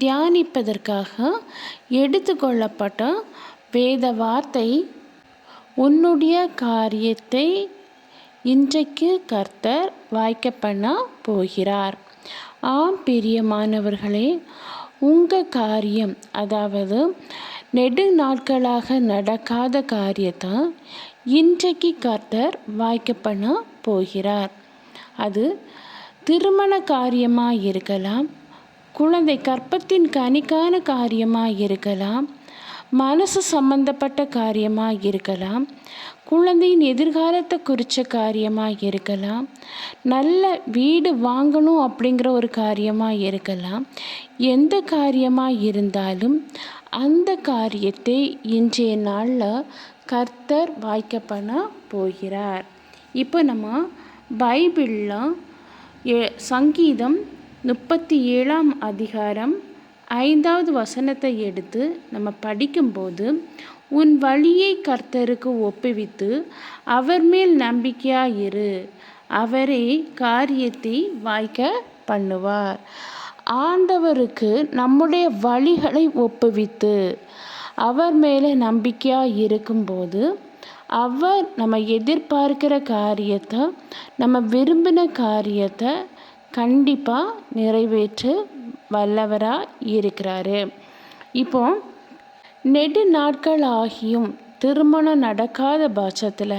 தியானிப்பதற்காக எடுத்துக்கொள்ளப்பட்ட வேத வார்த்தை உன்னுடைய காரியத்தை இன்றைக்கு கர்த்தர் வாய்க்க பண்ண போகிறார். ஆம் பிரியமானவர்களே உங்கள் காரியம் அதாவது நெடு நாட்களாக நடக்காத காரியத்தை இன்றைக்கு கர்த்தர் வாய்க்க பண்ண போகிறார். அது திருமண காரியமாக இருக்கலாம் குழந்தை கற்பத்தின் கனிக்கான காரியமாக இருக்கலாம் மனசு சம்பந்தப்பட்ட காரியமாக இருக்கலாம் குழந்தையின் எதிர்காலத்தை குறித்த காரியமாக இருக்கலாம் நல்ல வீடு வாங்கணும் அப்படிங்கிற ஒரு காரியமாக இருக்கலாம் எந்த காரியமாக இருந்தாலும் அந்த காரியத்தை இன்றைய நாளில் கர்த்தர் வாய்க்க பண்ண போகிறார். இப்போ நம்ம பைபிளில் ஏ சங்கீதம் முப்பத்தி ஏழாம் அதிகாரம் ஐந்தாவது வசனத்தை எடுத்து நம்ம படிக்கும்போது உன் வழியை கர்த்தருக்கு ஒப்புவித்து அவர் மேல் நம்பிக்கையாக இரு அவரே காரியத்தை வாய்க்க பண்ணுவார். ஆண்டவருக்கு நம்முடைய வழிகளை ஒப்புவித்து அவர் மேலே நம்பிக்கையாக இருக்கும்போது அவர் நம்ம எதிர்பார்க்கிற காரியத்தை நம்ம விரும்பின காரியத்தை கண்டிப்பாக நிறைவேற்ற வல்லவராக இருக்கிறாரு. இப்போ நெடு நாட்கள் ஆகியும் திருமணம் நடக்காத பட்சத்தில்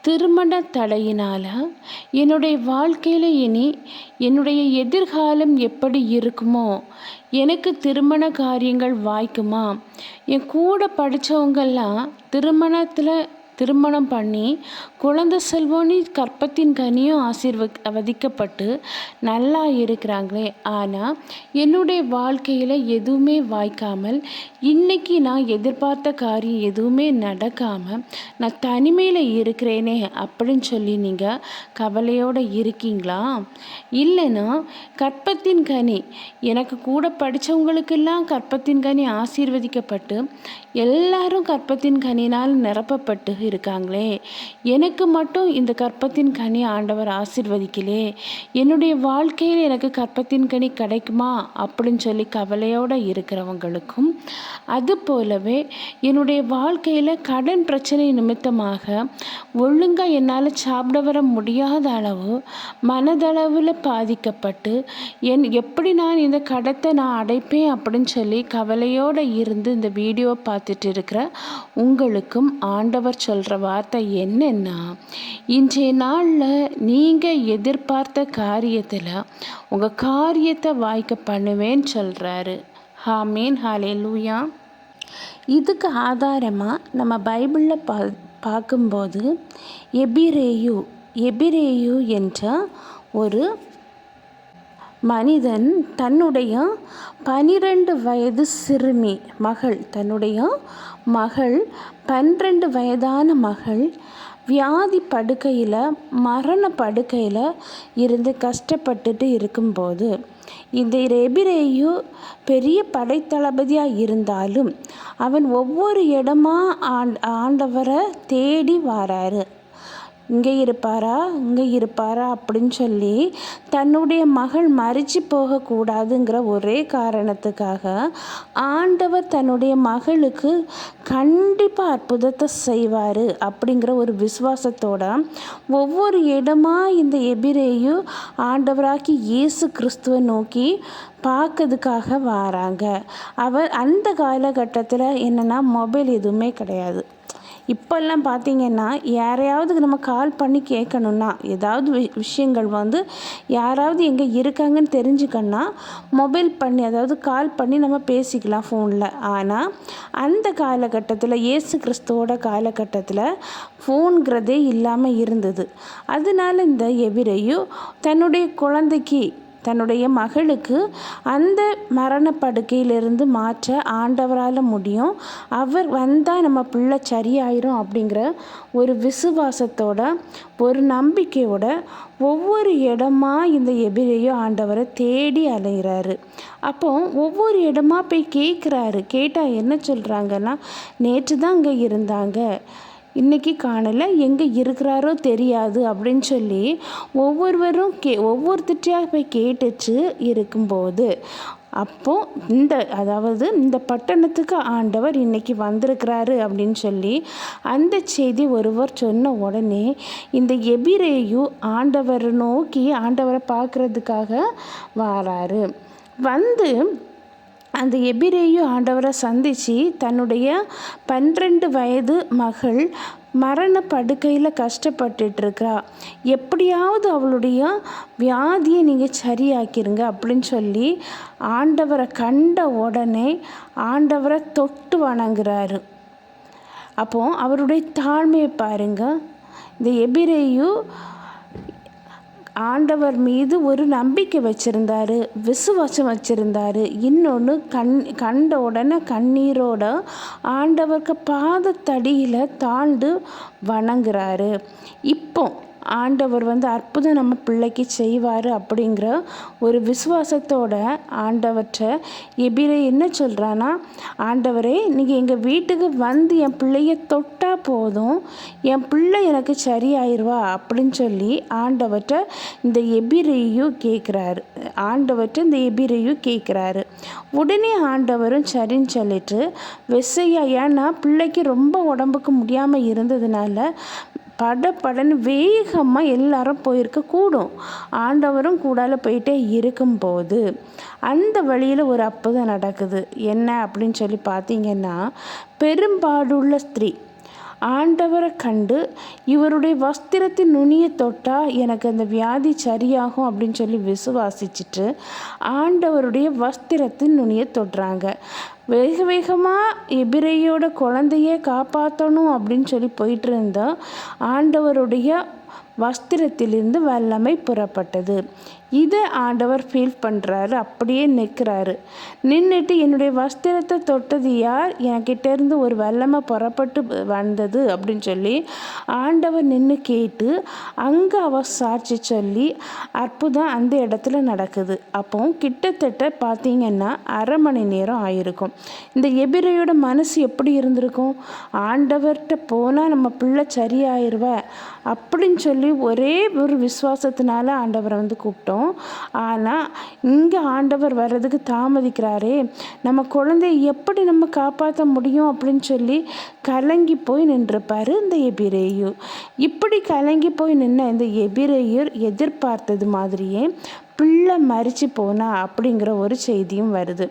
திருமண தடையினால் என்னுடைய வாழ்க்கையில் இனி என்னுடைய எதிர்காலம் எப்படி இருக்குமோ எனக்கு திருமண காரியங்கள் வாய்க்குமா என் கூட படித்தவங்கெல்லாம் திருமணத்தில் திருமணம் பண்ணி குழந்தை செல்வோனி கற்பத்தின் கனியும் ஆசீர்வதிக்கப்பட்டு நல்லா இருக்கிறாங்களே. ஆனால் என்னுடைய வாழ்க்கையில் எதுவுமே வாய்க்காமல் இன்றைக்கி நான் எதிர்பார்த்த காரியம் எதுவுமே நடக்காமல் நான் தனிமையில் இருக்கிறேனே அப்படின்னு சொல்லி நீங்கள் கவலையோடு இருக்கீங்களா? இல்லைன்னா கற்பத்தின் கனி எனக்கு கூட படித்தவங்களுக்கெல்லாம் கற்பத்தின் கனி ஆசீர்வதிக்கப்பட்டு எல்லாரும் கற்பத்தின் கனினால் நிரப்பப்பட்டு இருக்காங்களே. எனக்கு மட்டும் இந்த கற்பத்தின் கனி ஆண்டவர் ஆசிர்வதிக்கலே. என்னுடைய வாழ்க்கையில் எனக்கு கற்பத்தின் கனி கிடைக்குமா? அப்படின்னு சொல்லி கவலையோடு இருக்கிறவங்களுக்கும் அது போலவே என்னுடைய வாழ்க்கையில் கடன் பிரச்சனை நிமித்தமாக ஒழுங்காக என்னால் சாப்பிட வர முடியாத அளவு மனதளவில் பாதிக்கப்பட்டு என் எப்படி நான் இந்த கடத்தை நான் அடைப்பேன் அப்படின்னு சொல்லி கவலையோடு இருந்து இந்த வீடியோவை பார்த்துட்டு இருக்கிற உங்களுக்கும் ஆண்டவர் சொல்கிற வார்த்தை என்னென்னா இன்றைய நாளில் நீங்கள் எதிர்பார்த்த காரியத்தில் உங்கள் காரியத்தை வாய்க்க பண்ணுவேன்னு சொல்கிறாரு ஹாமீன் ஹாலே லூயா இதுக்கு ஆதாரமாக நம்ம பைபிளில் பா பார்க்கும்போது எபிரேயு எபிரேயு என்ற ஒரு மனிதன் தன்னுடைய பனிரெண்டு வயது சிறுமி மகள் தன்னுடைய மகள் பன்னிரெண்டு வயதான மகள் வியாதி படுக்கையில் மரண படுக்கையில் இருந்து கஷ்டப்பட்டுட்டு இருக்கும்போது இந்த ரெபிரேயு பெரிய படைத்தளபதியாக இருந்தாலும் அவன் ஒவ்வொரு இடமா ஆண்டவரை தேடி வராரு. இங்கே இருப்பாரா? இங்கே இருப்பாரா அப்படின்னு சொல்லி தன்னுடைய மகள் மறிச்சு போகக்கூடாதுங்கிற ஒரே காரணத்துக்காக ஆண்டவர் தன்னுடைய மகளுக்கு கண்டிப்பாக அற்புதத்தை செய்வார் அப்படிங்கிற ஒரு விசுவாசத்தோட ஒவ்வொரு இடமா இந்த எபிரேயும் ஆண்டவராக்கி இயேசு கிறிஸ்துவை நோக்கி பார்க்கறதுக்காக வராங்க. அவர் அந்த காலகட்டத்தில் என்னென்னா மொபைல் எதுவுமே கிடையாது. இப்போல்லாம் பார்த்திங்கன்னா யாரையாவது நம்ம கால் பண்ணி கேட்கணுன்னா ஏதாவது வி விஷயங்கள் வந்து யாராவது எங்கே இருக்காங்கன்னு தெரிஞ்சுக்கணுன்னா மொபைல் பண்ணி அதாவது கால் பண்ணி நம்ம பேசிக்கலாம் ஃபோனில் ஆனால் அந்த காலகட்டத்தில் இயேசு கிறிஸ்துவோட காலகட்டத்தில் ஃபோனுங்கிறதே இல்லாமல் இருந்தது. அதனால இந்த எபிரையும் தன்னுடைய குழந்தைக்கு தன்னுடைய மகளுக்கு அந்த மரணப்படுக்கையிலிருந்து மாற்ற ஆண்டவரால் முடியும். அவர் வந்தால் நம்ம பிள்ளை சரியாயிரும் அப்படிங்கிற ஒரு விசுவாசத்தோட ஒரு நம்பிக்கையோட ஒவ்வொரு இடமா இந்த எபிரேயோ ஆண்டவரை தேடி அலைகிறாரு அப்போ ஒவ்வொரு இடமா போய் கேட்குறாரு கேட்டால் என்ன சொல்கிறாங்கன்னா நேற்று தான் அங்கே இருந்தாங்க. இன்றைக்கி காணலை எங்கே இருக்கிறாரோ தெரியாது அப்படின்னு சொல்லி ஒவ்வொருவரும் கே ஒவ்வொருத்திட்டையாக போய் கேட்டுச்சு இருக்கும்போது. அப்போ இந்த அதாவது இந்த பட்டணத்துக்கு ஆண்டவர் இன்னைக்கு வந்திருக்கிறாரு அப்படின்னு சொல்லி அந்த செய்தி ஒருவர் சொன்ன உடனே இந்த எபிரேயு ஆண்டவரை நோக்கி ஆண்டவரை பார்க்குறதுக்காக வாராரு. வந்து அந்த எபிரேயு ஆண்டவரை சந்தித்து தன்னுடைய பன்னிரெண்டு வயது மகள் மரண படுக்கையில் கஷ்டப்பட்டுட்ருக்கிறா எப்படியாவது அவளுடைய வியாதியை நீங்கள் சரியாக்கிருங்க அப்படின்னு சொல்லி ஆண்டவரை கண்ட உடனே ஆண்டவரை தொட்டு வணங்குறாரு. அப்போது அவருடைய தாழ்மையை பாருங்கள் இந்த எபிரேயு ஆண்டவர் மீது ஒரு நம்பிக்கை வச்சுருந்தாரு விசுவாசம் வச்சுருந்தாரு. இன்னொன்று கண் கண்ட உடனே கண்ணீரோட ஆண்டவருக்கு பாதத்தடியில் தாழ்ந்து வணங்குறாரு. இப்போ ஆண்டவர் வந்து அற்புதம் நம்ம பிள்ளைக்கு செய்வார் அப்படிங்கிற ஒரு விசுவாசத்தோட ஆண்டவற்றை எபிரே என்ன சொல்கிறான்னா ஆண்டவரே நீங்கள் எங்கள் வீட்டுக்கு வந்து என் பிள்ளைய தொட்ட போதும். என் பிள்ளை எனக்கு சரியாயிருவா? அப்படின்னு சொல்லி ஆண்டவற்றை இந்த எபிரையும் கேட்குறாரு. ஆண்டவற்றை இந்த எபிரையும் கேட்குறாரு. உடனே ஆண்டவரும் சரின்னு சொல்லிட்டு வெசையா ஏன்னா பிள்ளைக்கு ரொம்ப உடம்புக்கு முடியாமல் இருந்ததுனால பட படன்னு வேகமாக எல்லாரும் போயிருக்க கூடும். ஆண்டவரும் கூடால போயிட்டே இருக்கும்போது அந்த வழியில் ஒரு அற்புதம் நடக்குது. என்ன? அப்படின்னு சொல்லி பார்த்தீங்கன்னா பெரும்பாடுள்ள ஸ்திரீ ஆண்டவரை கண்டு இவருடைய வஸ்திரத்தின் நுனியை தொட்டால் எனக்கு அந்த வியாதி சரியாகும் அப்படின்னு சொல்லி விசுவாசிச்சுட்டு ஆண்டவருடைய வஸ்திரத்தின் நுனியை தொடுறாங்க. வேக வேகமாக எபிரையோட குழந்தைய காப்பாற்றணும் அப்படின்னு சொல்லி போயிட்டு இருந்தால் ஆண்டவருடைய வஸ்திரத்திலிருந்து வல்லமை புறப்பட்டது. இதை ஆண்டவர் ஃபீல் பண்ணுறாரு அப்படியே நிற்கிறாரு நின்றுட்டு என்னுடைய வஸ்திரத்தை தொட்டது யார்? இருந்து ஒரு வெள்ளமை புறப்பட்டு வந்தது அப்படின்னு சொல்லி ஆண்டவர் நின்று கேட்டு அங்கே அவர் சாட்சி சொல்லி அற்புதம் அந்த இடத்துல நடக்குது. அப்போ கிட்டத்தட்ட பார்த்தீங்கன்னா அரை மணி நேரம் ஆயிருக்கும். இந்த எபிரையோட மனசு எப்படி இருந்திருக்கும்? ஆண்டவர்கிட்ட போனால் நம்ம பிள்ளை சரியாயிருவ? அப்படின்னு சொல்லி ஒரே ஒரு விசுவாசத்தினால ஆண்டவரை வந்து கூப்பிட்டோம். ஆனால் இங்கே ஆண்டவர் வர்றதுக்கு தாமதிக்கிறாரே. நம்ம குழந்தைய எப்படி நம்ம காப்பாற்ற முடியும் அப்படின்னு சொல்லி கலங்கி போய் நின்றுப்பார் இந்த எபிரேயு. இப்படி கலங்கி போய் நின்ன இந்த எபிரேயர் எதிர்பார்த்தது மாதிரியே பிள்ளை மறித்து போனா அப்படிங்கிற ஒரு செய்தியும் வருது.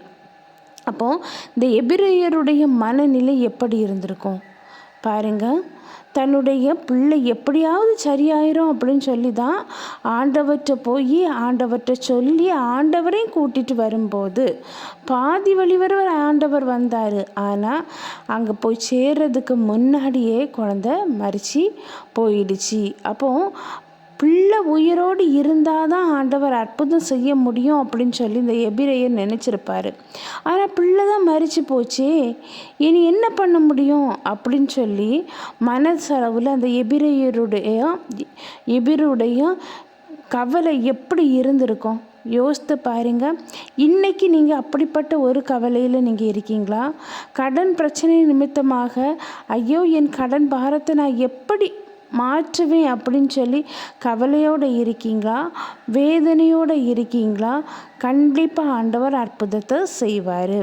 அப்போது இந்த எபிரேயருடைய மனநிலை எப்படி இருந்திருக்கும்? பாருங்கள் தன்னுடைய பிள்ளை எப்படியாவது சரியாயிரும் அப்படின்னு சொல்லி தான் ஆண்டவற்றை போய் ஆண்டவற்றை சொல்லி ஆண்டவரையும் கூட்டிகிட்டு வரும்போது பாதி வழி வர ஆண்டவர் வந்தார். ஆனால் அங்கே போய் சேர்றதுக்கு முன்னாடியே குழந்த மறித்து போயிடுச்சு. அப்போது பிள்ளை உயிரோடு இருந்தால் தான் ஆண்டவர் அற்புதம் செய்ய முடியும் அப்படின்னு சொல்லி இந்த எபிரையர் நினச்சிருப்பார். ஆனால் பிள்ளை தான் மறித்து போச்சே. இனி என்ன பண்ண முடியும் அப்படின்னு சொல்லி மனசளவில் அந்த எபிரையருடைய எபிருடைய கவலை எப்படி இருந்திருக்கும்? யோசித்து பாருங்க. இன்றைக்கி நீங்கள் அப்படிப்பட்ட ஒரு கவலையில் நீங்கள் இருக்கீங்களா? கடன் பிரச்சனை நிமித்தமாக ஐயோ என் கடன் பாரத்தை நான் எப்படி மாற்றுவேன் அப்படின்னு சொல்லி கவலையோடு இருக்கீங்களா? வேதனையோடு இருக்கீங்களா? கண்டிப்பாக ஆண்டவர் அற்புதத்தை செய்வார்.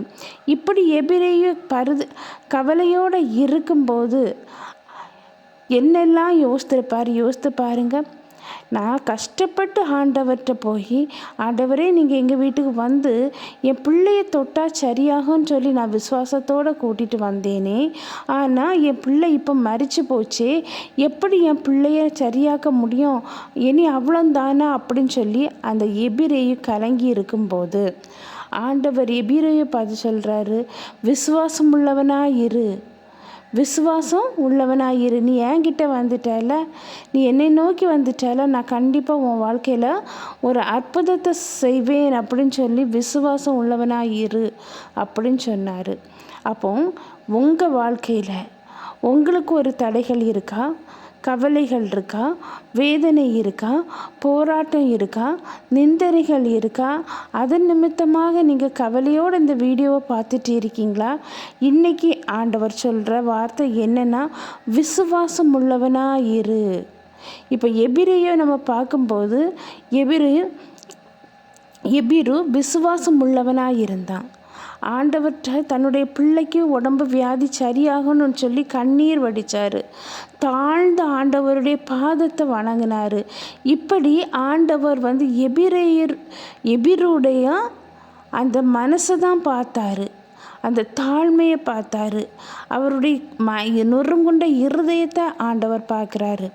இப்படி எபிரேய பருது கவலையோடு இருக்கும்போது என்னெல்லாம் யோசித்திருப்பார்? யோசித்து பாருங்கள் நான் கஷ்டப்பட்டு ஆண்டவர்கிட்ட போய் ஆண்டவரே நீங்கள் எங்கள் வீட்டுக்கு வந்து என் பிள்ளைய தொட்டால் சரியாகும்னு சொல்லி நான் விசுவாசத்தோடு கூட்டிகிட்டு வந்தேனே. ஆனால் என் பிள்ளை இப்போ மறித்து போச்சு. எப்படி என் பிள்ளைய சரியாக்க முடியும்? இனி அவ்வளோந்தானா அப்படின்னு சொல்லி அந்த எபிரேயும் கலங்கி இருக்கும்போது ஆண்டவர் எபிரேயை பார்த்து சொல்கிறாரு விசுவாசம் உள்ளவனாக இரு. விசுவாசம் உள்ளவனாயிரு. நீ என்கிட்ட வந்துட்டல நீ என்னை நோக்கி வந்துட்டல நான் கண்டிப்பாக உன் வாழ்க்கையில் ஒரு அற்புதத்தை செய்வேன் அப்படின்னு சொல்லி விசுவாசம் உள்ளவனாயிரு அப்படின்னு சொன்னார். அப்போ உங்கள் வாழ்க்கையில் உங்களுக்கு ஒரு தடைகள் இருக்கா? கவலைகள் இருக்கா? வேதனை இருக்கா? போராட்டம் இருக்கா? நிந்தனைகள் இருக்கா? அதன் நிமித்தமாக நீங்கள் கவலையோடு இந்த வீடியோவை பார்த்துட்டு இருக்கீங்களா? இன்றைக்கி ஆண்டவர் சொல்கிற வார்த்தை என்னென்னா விசுவாசம் உள்ளவனாக இரு. இப்போ எபிரையோ நம்ம பார்க்கும்போது எபிரு எபிரு விசுவாசம் உள்ளவனாக இருந்தான். ஆண்டவர்கிட்ட தன்னுடைய பிள்ளைக்கு உடம்பு வியாதி சரியாகணும்னு சொல்லி கண்ணீர் வடித்தார் தாழ்ந்த ஆண்டவருடைய பாதத்தை வணங்கினார். இப்படி ஆண்டவர் வந்து எபிரேயர் எபிருடைய அந்த மனசை தான் பார்த்தாரு. அந்த தாழ்மையை பார்த்தாரு. அவருடைய ம நொறுங்குண்ட இருதயத்தை ஆண்டவர் பார்க்குறாரு.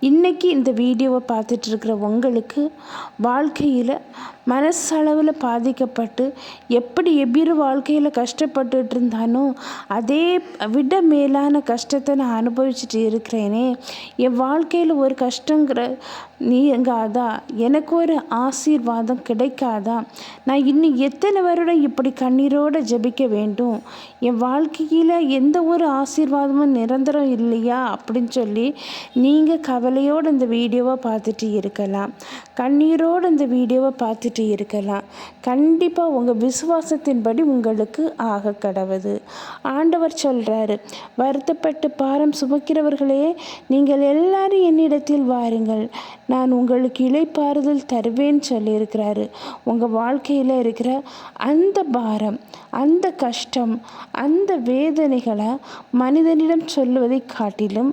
இன்றைக்கி இந்த வீடியோவை பார்த்துட்ருக்கிற உங்களுக்கு வாழ்க்கையில் மனசளவில் பாதிக்கப்பட்டு எப்படி எபிரு வாழ்க்கையில் கஷ்டப்பட்டுட்டு இருந்தானோ அதே விட மேலான கஷ்டத்தை நான் அனுபவிச்சுட்டு இருக்கிறேனே. என் வாழ்க்கையில் ஒரு கஷ்டங்கிற நீங்காதா? எனக்கு ஒரு ஆசீர்வாதம் கிடைக்காதா? நான் இன்னும் எத்தனை வருடம் இப்படி கண்ணீரோடு ஜபிக்க வேண்டும்? என் வாழ்க்கையில் எந்த ஒரு ஆசீர்வாதமும் நிரந்தரம் இல்லையா? அப்படின்னு சொல்லி நீங்கள் கவலையோடு இந்த வீடியோவை பார்த்துட்டு இருக்கலாம். கண்ணீரோடு இந்த வீடியோவை பார்த்துட்டு இருக்கலாம். கண்டிப்பாக உங்கள் விசுவாசத்தின்படி உங்களுக்கு ஆக கடவுது. ஆண்டவர் சொல்கிறாரு வருத்தப்பட்டு பாரம் சுமக்கிறவர்களே நீங்கள் எல்லாரும் என்னிடத்தில் வாருங்கள். நான் உங்களுக்கு இலைப்பாறுதல் தருவேன்னு சொல்லியிருக்கிறாரு. உங்கள் வாழ்க்கையில் இருக்கிற அந்த பாரம் அந்த கஷ்டம் அந்த வேதனைகளை மனிதனிடம் சொல்லுவதை காட்டிலும்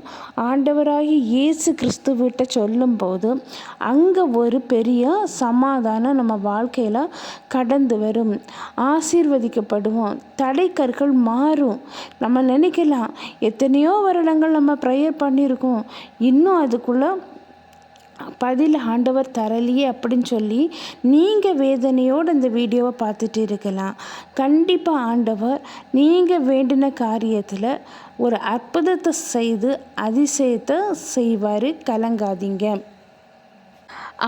ஆண்டவராகி இயேசு கிறிஸ்துவிட்ட சொல்லும்போது அங்கே ஒரு பெரிய சமாதானம் நம்ம வாழ்க்கையில் கடந்து வரும். ஆசீர்வதிக்கப்படுவோம். தடைக்கற்கள் மாறும். நம்ம நினைக்கலாம் எத்தனையோ வருடங்கள் நம்ம ப்ரேயர் பண்ணியிருக்கோம். இன்னும் அதுக்குள்ளே பதில் ஆண்டவர் தரலையே அப்படின்னு சொல்லி நீங்கள் வேதனையோடு இந்த வீடியோவை பார்த்துட்டு இருக்கலாம். கண்டிப்பாக ஆண்டவர் நீங்கள் வேண்டின காரியத்தில் ஒரு அற்புதத்தை செய்து அதிசயத்தை செய்வார் கலங்காதீங்க.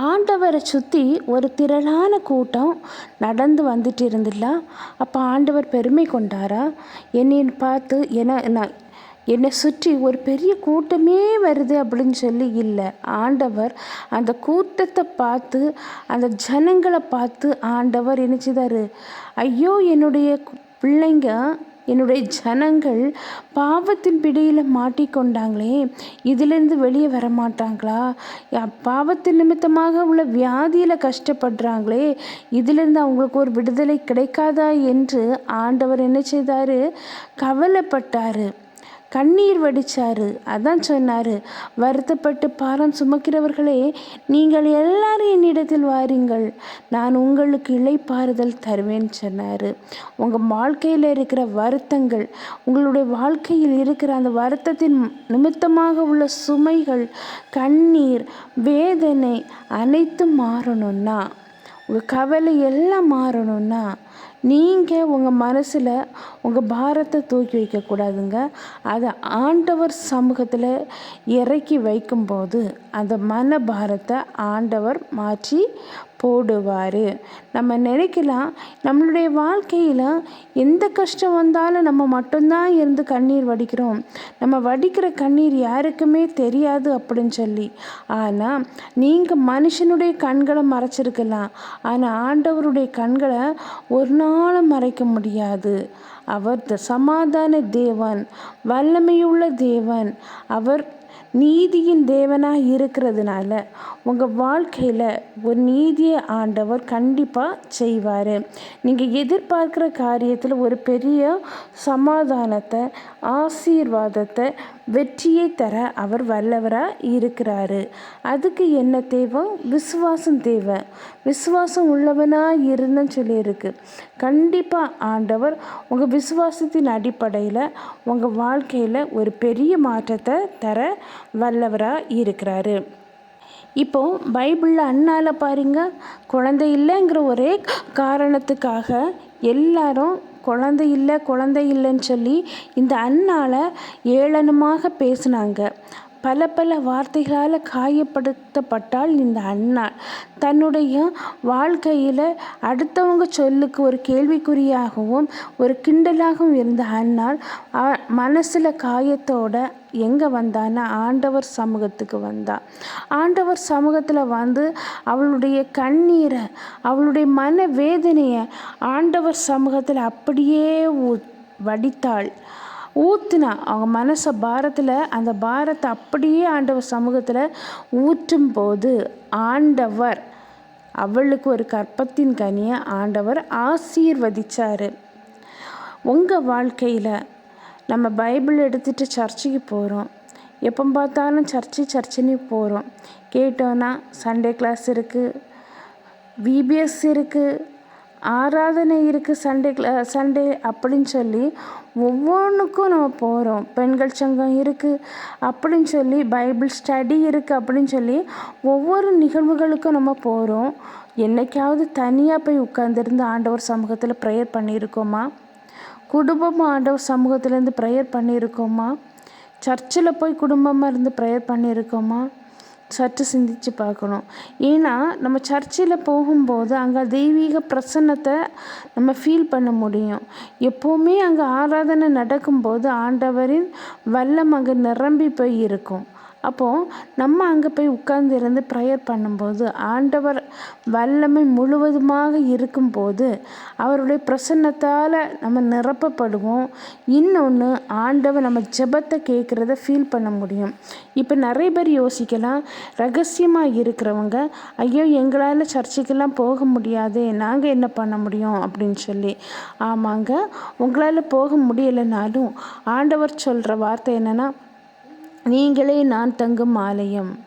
ஆண்டவரை சுற்றி ஒரு திரளான கூட்டம் நடந்து வந்துட்டு இருந்துல அப்போ ஆண்டவர் பெருமை கொண்டாரா? என்னை பார்த்து என்ன நான் என்னை சுற்றி ஒரு பெரிய கூட்டமே வருது அப்படின்னு சொல்லி இல்லை. ஆண்டவர் அந்த கூட்டத்தை பார்த்து அந்த ஜனங்களை பார்த்து ஆண்டவர் என்ன ஐயோ என்னுடைய பிள்ளைங்க என்னுடைய ஜனங்கள் பாவத்தின் பிடியில் மாட்டிக்கொண்டாங்களே இதிலிருந்து வெளியே வர மாட்டாங்களா பாவத்தின் நிமித்தமாக உள்ள வியாதியில் கஷ்டப்படுறாங்களே இதிலிருந்து அவங்களுக்கு ஒரு விடுதலை கிடைக்காதா என்று ஆண்டவர் என்ன செய்தார்? கவலைப்பட்டார். கண்ணீர் வடித்தார் அதான் சொன்னார். வருத்தப்பட்டு பாரம் சுமக்கிறவர்களே நீங்கள் எல்லாரும் என்னிடத்தில் வாருங்கள். நான் உங்களுக்கு இலைப்பாறுதல் தருவேன்னு சொன்னார். உங்கள் வாழ்க்கையில் இருக்கிற வருத்தங்கள் உங்களுடைய வாழ்க்கையில் இருக்கிற அந்த வருத்தத்தின் நிமித்தமாக உள்ள சுமைகள் கண்ணீர் வேதனை அனைத்தும் மாறணும்னா உங்கள் கவலை எல்லாம் மாறணும்னா நீங்கள் உங்கள் மனசில் உங்கள் பாரத்தை தூக்கி வைக்கக்கூடாதுங்க. அதை ஆண்டவர் சமூகத்தில் இறக்கி வைக்கும்போது அந்த மன பாரத்தை ஆண்டவர் மாற்றி போடுவார். நம்ம நினைக்கலாம் நம்மளுடைய வாழ்க்கையில் எந்த கஷ்டம் வந்தாலும் நம்ம மட்டும்தான் இருந்து கண்ணீர் வடிக்கிறோம். நம்ம வடிக்கிற கண்ணீர் யாருக்குமே தெரியாது அப்படின்னு சொல்லி. ஆனால் நீங்கள் மனுஷனுடைய கண்களை மறைச்சிருக்கலாம். ஆனால் ஆண்டவருடைய கண்களை ஒரு நாளும் மறைக்க முடியாது. அவர் சமாதான தேவன் வல்லமையுள்ள தேவன். அவர் நீதியின் தேவனாக இருக்கிறதுனால உங்கள் வாழ்க்கையில் ஒரு நீதியை ஆண்டவர் கண்டிப்பாக செய்வார். நீங்கள் எதிர்பார்க்குற காரியத்தில் ஒரு பெரிய சமாதானத்தை ஆசீர்வாதத்தை வெற்றியை தர அவர் வல்லவராக இருக்கிறாரு. அதுக்கு என்ன தேவை விசுவாசம் தேவை. விசுவாசம் உள்ளவனாக இருந்தன்னு சொல்லியிருக்கு. கண்டிப்பாக ஆண்டவர் உங்கள் விசுவாசத்தின் அடிப்படையில் உங்கள் வாழ்க்கையில் ஒரு பெரிய மாற்றத்தை தர வல்லவராக இருக்கிறாரு. இப்போது பைபிளில் அண்ணால் பாருங்க குழந்தை இல்லைங்கிற ஒரே காரணத்துக்காக எல்லாரும் குழந்தை இல்லை குழந்தை இல்லைன்னு சொல்லி இந்த அண்ணால் ஏளனமாக பேசினாங்க. பல பல வார்த்தைகளால் காயப்படுத்தப்பட்டால் இந்த அண்ணா. தன்னுடைய வாழ்க்கையில் அடுத்தவங்க சொல்லுக்கு ஒரு கேள்விக்குறியாகவும் ஒரு கிண்டலாகவும் இருந்த அண்ணாள் மனசில் காயத்தோட எங்கே வந்தான்னா ஆண்டவர் சமூகத்துக்கு வந்தா. ஆண்டவர் சமூகத்தில் வந்து அவளுடைய கண்ணீரை அவளுடைய மன வேதனையை ஆண்டவர் சமூகத்தில் அப்படியே வடித்தாள். ஊற்றுனா அவங்க மனசை பாரத்தில் அந்த பாரத்தை அப்படியே ஆண்டவர் சமூகத்தில் ஊற்றும் போது ஆண்டவர் அவளுக்கு ஒரு கற்பத்தின் கனியை ஆண்டவர் ஆசீர்வதிச்சார். உங்கள் வாழ்க்கையில் நம்ம பைபிள் எடுத்துகிட்டு சர்ச்சுக்கு போகிறோம் எப்போ பார்த்தாலும் சர்ச்சு சர்ச்சுன்னு போகிறோம் கேட்டோன்னா சண்டே கிளாஸ் இருக்குது விபிஎஸ் இருக்குது ஆராதனை இருக்குது சண்டே சண்டே அப்படின்னு சொல்லி ஒவ்வொன்றுக்கும் நம்ம போகிறோம் பெண்கள் சங்கம் இருக்குது அப்படின்னு சொல்லி பைபிள் ஸ்டடி இருக்குது அப்படின்னு சொல்லி ஒவ்வொரு நிகழ்வுகளுக்கும் நம்ம போகிறோம் என்றைக்காவது தனியாக போய் உட்காந்துருந்து ஆண்டவர் சமூகத்தில் ப்ரேயர் பண்ணியிருக்கோமா? குடும்பமாக ஆண்டவர் சமூகத்துலேருந்து ப்ரேயர் பண்ணியிருக்கோமா? சர்ச்சில் போய் குடும்பமாக இருந்து ப்ரேயர் பண்ணியிருக்கோமா? சற்று சிந்தித்து பார்க்கணும். ஏன்னா நம்ம சர்ச்சில் போகும்போது அங்கே தெய்வீக பிரசன்னத்தை நம்ம ஃபீல் பண்ண முடியும். எப்போவுமே அங்கே ஆராதனை நடக்கும்போது ஆண்டவரின் வல்லம் அங்கே நிரம்பி போய் இருக்கும். அப்போது நம்ம அங்கே போய் உட்கார்ந்து இருந்து ப்ரேயர் பண்ணும்போது ஆண்டவர் வல்லமை முழுவதுமாக இருக்கும்போது அவருடைய பிரசன்னத்தால் நம்ம நிரப்பப்படுவோம். இன்னொன்று ஆண்டவர் நம்ம ஜெபத்தை கேட்குறத ஃபீல் பண்ண முடியும். இப்போ நிறைய பேர் யோசிக்கலாம் ரகசியமாக இருக்கிறவங்க ஐயோ எங்களால் சர்ச்சைக்கெல்லாம் போக முடியாது நாங்கள் என்ன பண்ண முடியும்? அப்படின்னு சொல்லி. ஆமாங்க உங்களால் போக முடியலைனாலும் ஆண்டவர் சொல்கிற வார்த்தை என்னென்னா நீங்களே நான் தங்கும் ஆலயம்.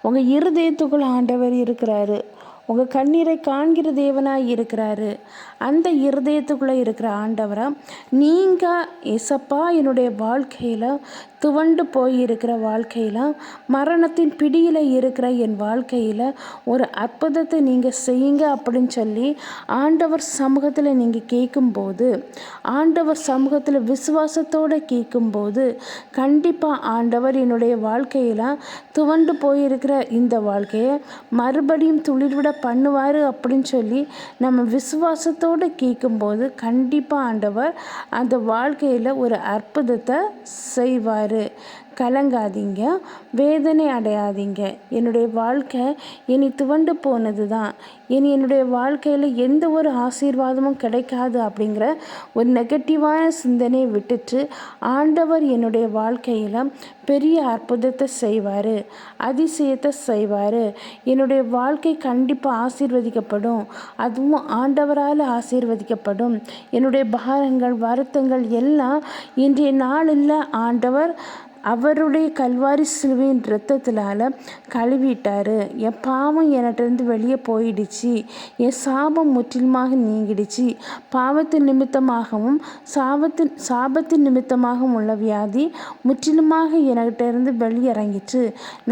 உங்கள் இருதயத்துக்குள் ஆண்டவர் இருக்கிறாரு. உங்கள் கண்ணீரை காண்கிற தேவனாக இருக்கிறாரு. அந்த இருதயத்துக்குள்ளே இருக்கிற ஆண்டவரை நீங்கள் எசப்பா என்னுடைய வாழ்க்கையில் துவண்டு போயிருக்கிற வாழ்க்கையில் மரணத்தின் பிடியில் இருக்கிற என் வாழ்க்கையில் ஒரு அற்புதத்தை நீங்கள் செய்யுங்க அப்படின்னு சொல்லி ஆண்டவர் சமூகத்தில் நீங்கள் கேட்கும்போது ஆண்டவர் சமூகத்தில் விசுவாசத்தோடு கேட்கும்போது கண்டிப்பாக ஆண்டவர் என்னுடைய வாழ்க்கையில் துவண்டு போயிருக்கிற இந்த வாழ்க்கையை மறுபடியும் துளிர்விட பண்ணுவார் அப்படின்னு சொல்லி நம்ம விசுவாசத்தோடு கேட்கும்போது கண்டிப்பாக ஆண்டவர் அந்த வாழ்க்கையில் ஒரு அற்புதத்தை செய்வார். கலங்காதீங்க வேதனை அடையாதீங்க. என்னுடைய வாழ்க்கை இனி துவண்டு போனது தான் இனி என்னுடைய வாழ்க்கையில் எந்த ஒரு ஆசீர்வாதமும் கிடைக்காது அப்படிங்கிற ஒரு நெகட்டிவான சிந்தனையை விட்டுட்டு ஆண்டவர் என்னுடைய வாழ்க்கையில் பெரிய அற்புதத்தை செய்வார் அதிசயத்தை செய்வார். என்னுடைய வாழ்க்கை கண்டிப்பாக ஆசீர்வதிக்கப்படும். அதுவும் ஆண்டவரால் ஆசீர்வதிக்கப்படும். என்னுடைய பாரங்கள் வருத்தங்கள் எல்லாம் இன்றைய நாளில் ஆண்டவர் அவருடைய கல்வாரி சிலுவையின் இரத்தத்தினால கழுவிட்டார். என் பாவம் என்கிட்டருந்து வெளியே போயிடுச்சு. என் சாபம் முற்றிலுமாக நீங்கிடுச்சு. பாவத்தின் நிமித்தமாகவும் சாபத்தின் சாபத்தின் நிமித்தமாகவும் உள்ள வியாதி முற்றிலுமாக என்கிட்டருந்து வெளியிறங்கிச்சு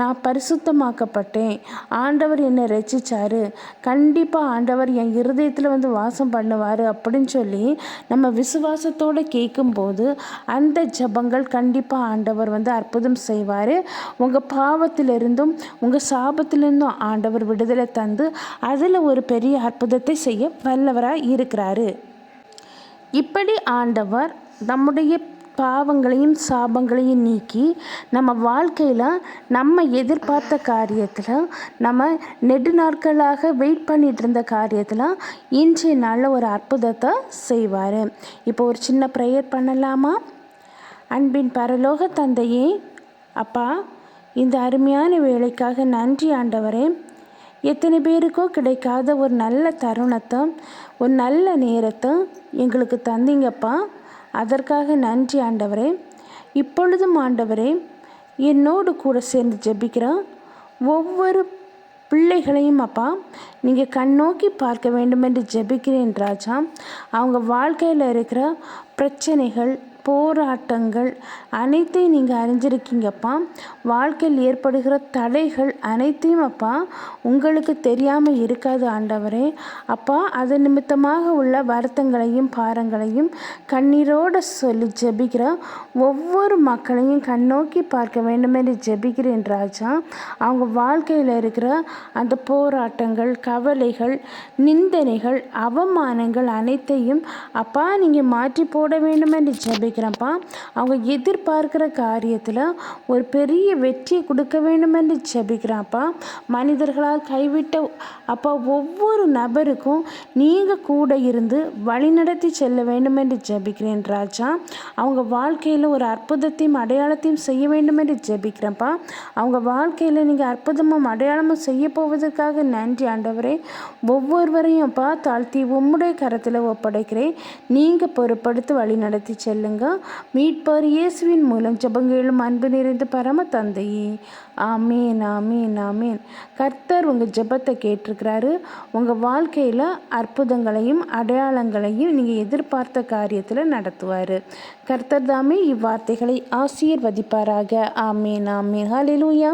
நான் பரிசுத்தமாக்கப்பட்டேன். ஆண்டவர் என்னை ரசித்தார் கண்டிப்பாக ஆண்டவர் என் இருதயத்தில் வந்து வாசம் பண்ணுவார் அப்படின்னு சொல்லி நம்ம விசுவாசத்தோடு கேட்கும்போது அந்த ஜபங்கள் கண்டிப்பாக ஆண்டவர் வந்து வந்து அற்புதம் செய்வார். உங்கள் பாவத்திலிருந்தும் உங்கள் சாபத்திலிருந்தும் ஆண்டவர் விடுதலை தந்து அதில் ஒரு பெரிய அற்புதத்தை செய்ய வல்லவராக இருக்கிறாரு. இப்படி ஆண்டவர் நம்முடைய பாவங்களையும் சாபங்களையும் நீக்கி நம்ம வாழ்க்கையில் நம்ம எதிர்பார்த்த காரியத்தில் நம்ம நெடு நாட்களாக வெயிட் பண்ணிகிட்டு இருந்த காரியத்தில் இன்றைய நாளில் ஒரு அற்புதத்தை செய்வார். இப்போ ஒரு சின்ன ப்ரேயர் பண்ணலாமா? அன்பின் பரலோக தந்தையே அப்பா இந்த அருமையான வேலைக்காக நன்றி ஆண்டவரே. எத்தனை பேருக்கோ கிடைக்காத ஒரு நல்ல தருணத்தை ஒரு நல்ல நேரத்தை எங்களுக்கு தந்தீங்கப்பா. அதற்காக நன்றி ஆண்டவரே. இப்பொழுதும் ஆண்டவரே என்னோடு கூட சேர்ந்து ஜெபிக்கிற ஒவ்வொரு பிள்ளைகளையும் அப்பா நீங்கள் கண்ணோக்கி பார்க்க வேண்டும் என்று ஜெபிக்கிறேன் ராஜா. அவங்க வாழ்க்கையில் இருக்கிற பிரச்சனைகள் போராட்டங்கள் அனைத்தையும் நீங்கள் அறிஞ்சிருக்கீங்கப்பா. வாழ்க்கையில் ஏற்படுகிற தடைகள் அனைத்தையும் அப்பா உங்களுக்கு தெரியாமல் இருக்காது ஆண்டவரே. அப்பா அது நிமித்தமாக உள்ள வருத்தங்களையும் பாரங்களையும் கண்ணீரோடு சொல்லி ஜெபிக்கிற ஒவ்வொரு மக்களையும் கண்ணோக்கி பார்க்க வேண்டும் என்று ஜெபிக்கிறேன் ராஜா. அவங்க வாழ்க்கையில் இருக்கிற அந்த போராட்டங்கள் கவலைகள் நிந்தனைகள் அவமானங்கள் அனைத்தையும் அப்பா நீங்கள் மாற்றி போட வேண்டும் என்று ஜெபிக்கிறேன்ப்பா அவங்க எதிர்பார்க்கிற காரியத்தில் ஒரு பெரிய வெற்றியை கொடுக்க வேண்டுமென்று ஜபிக்கிறாப்பா ஜெபிக்கிறான்ப்பா. மனிதர்களால் கைவிட்ட அப்பா ஒவ்வொரு நபருக்கும் நீங்கள் கூட இருந்து வழிநடத்தி செல்ல வேண்டும் என்று ஜெபிக்கிறேன் ராஜா. அவங்க வாழ்க்கையில் ஒரு அற்புதத்தையும் அடையாளத்தையும் செய்ய வேண்டும் என்று அவங்க வாழ்க்கையில் நீங்கள் அற்புதமும் அடையாளமும் செய்ய போவதற்காக நன்றி ஆண்டவரே. ஒவ்வொருவரையும் அப்பா தாழ்த்தி உம்முடைய கரத்தில் ஒப்படைக்கிறேன். நீங்கள் பொறுப்படுத்தி வழி நடத்தி செல்லுங்க. மீட்பர் இயேசுவின் மூலம் ஜபங்களும் அன்பு நிறைந்த பரம தந்தையே. ஆமீன் ஆமீன் ஆமீன். கர்த்தர் உங்கள் ஜெபத்தை கேட்டிருக்கிறாரு. உங்கள் வாழ்க்கையில் அற்புதங்களையும் அடையாளங்களையும் நீங்கள் எதிர்பார்த்த காரியத்தில் நடத்துவார். கர்த்தர் தாமே இவ்வார்த்தைகளை ஆசீர்வதிப்பாராக. ஆமீன் ஆமீன். ஹலிலூயா